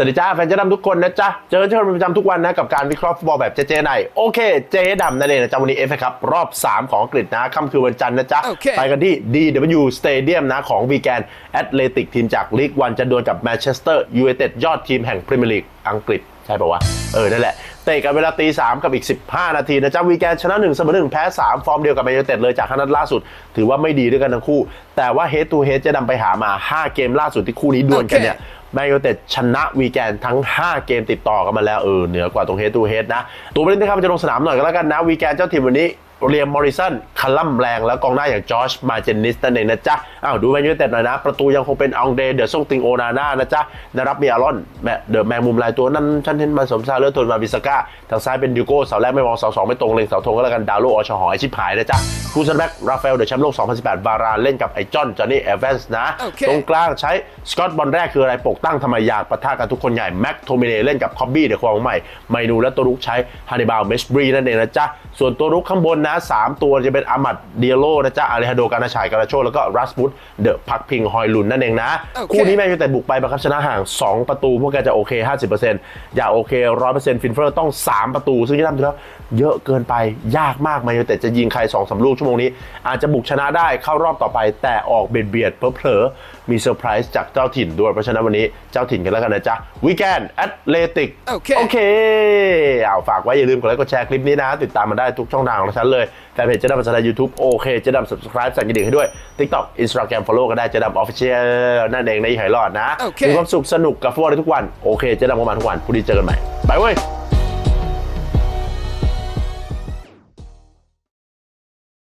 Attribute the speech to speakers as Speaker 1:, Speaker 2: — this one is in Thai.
Speaker 1: สวัสดีจ้าแฟนเจ๊ดำทุกคนนะจ๊ะ เจอเจอเป็นประจำทุกวันนะ กับการวิเคราะห์ฟุตบอลแบบเจ๊ๆในโอเค เจ๊ดำนั่นเองนะจ๊ะ วันนี้เอฟครับ รอบ 3 ของอังกฤษนะค่ำคืนวันจันทร์นะจ๊ะ
Speaker 2: โอเค
Speaker 1: ไปกันที่ DW Stadium นะ ของวีแกนแอตเลติกทีมจากลีกวันจะดวลกับแมนเชสเตอร์ยูไนเต็ดยอดทีมแห่งพรีเมียร์ลีกอังกฤษใช่ปะวะ เออ นั่นแหละ เตะกันเวลาตีสามกับอีก 15 นาทีนะจ๊ะวีแกนชนะ1เสมอ1แพ้ 3 ฟอร์มเดียวกับแมนยูไนเต็ดเลยจากครั้งนัดล่าสุด ถือว่าไม่ดีด้วยกันทั้งคู่ แต่ว่า head to head จะนำไปหามา 5 เกมล่าสุดที่คู่นี้ดวลกันเนี่ย แมนยูเต็ดชนะวีแกนทั้ง 5 เกมติดต่อกันมาแล้วเออเหนือกว่าตรงเฮดตูเฮดนะ ตัวประเด็นนะครับจะลงสนามหน่อยก็แล้วกันนะวีแกนเจ้าทีมวันนี้ เรียมมอริสันคัลลัมแรงแล้วกองหน้าอย่างจอร์จมาเจนนิสนั่นเองนะจ๊ะอ้าวดูแมนยูไนเต็ดหน่อยนะ ประตูยังคงเป็นองเดเดอร์ซงติงโอนาน่านะจ๊ะนะครับมีอารอนแมเดอะแมงมุมลายตัวนั้นฉันเห็นมาสมซาเลอร์ทนมาวิสก้าทางซ้ายเป็นดิโก้เสาแรกไม่มองเสาสองไม่ตรงเล็งเสาธงก็แล้วกันดาวโลอชหอยชิบหายนะจ๊ะคูซันแบ็กราฟาเอลเดอะแชมป์โลก 2018 บารานเล่นกับไอ้จอนจอห์นนี่เอเวนส์นะ
Speaker 2: โอเค
Speaker 1: ตรงกลางใช้สกอตบอลแรกคืออะไรปกตั้งทำไมอยากปะทะกับทุกคนใหญ่แม็กโทมิเนเล่นกับคอบบี้เดอะควงใหม่ไมนูและตัวรุกใช้ฮานิบาลเมสบรีนั่นเองนะจ๊ะส่วนตัวรุกข้างบนนะสามตัวจะเป็นอามัดเดียโลนะจ๊ะอาริฮาโดกานาชายกานาโช แล้วก็รัสบุตเดอะพักพิงฮอยลุนนั่นเองนะ
Speaker 2: โอเค
Speaker 1: คู่นี้แมนยูไนเต็ดบุกไปบังคับชนะห่าง 2 ประตู พวกแกจะโอเค 50%อย่าโอเค 100%ฟินเฟอร์ต้อง 3 ประตู ซึ่งที่ทำถือว่าเยอะเกินไปยากมากแมนยูไนเต็ดจะยิงใคร2อสลูกชั่วโมงนี้ อาจจะบุกชนะได้เข้ารอบต่อไปแต่ออกเบียดเบียดๆเผลอๆ มีเซอร์ไพรส์จากเจ้าถิ่นด้วย เพราะฉะนั้นวันนี้เจ้าถิ่นกันแล้วกันนะจ๊ะวีแกนแอตเลติก
Speaker 2: โอเค
Speaker 1: โอเคเอาฝากไว้อย่าลืมกดไลค์กดแชร์คลิปนี้นะ ติดตามมาได้ทุกช่องทางของฉันเลยแฟนเพจเจ๊ดำภาษาไทยยูทูบโอเคเจ๊ดำ subscribe สั่นกระดิ่งให้ด้วย TikTok Instagram follow ก็ได้เจ๊ดำ official นั่นเองในหายรอดนะ
Speaker 2: โอเค
Speaker 1: มีความสุขสนุกกับฟุตบอลได้ทุกวันโอเคเจ๊ดำก็มาทุกวันพรุ่งนี้เจอกันใหม่ไปเว้ย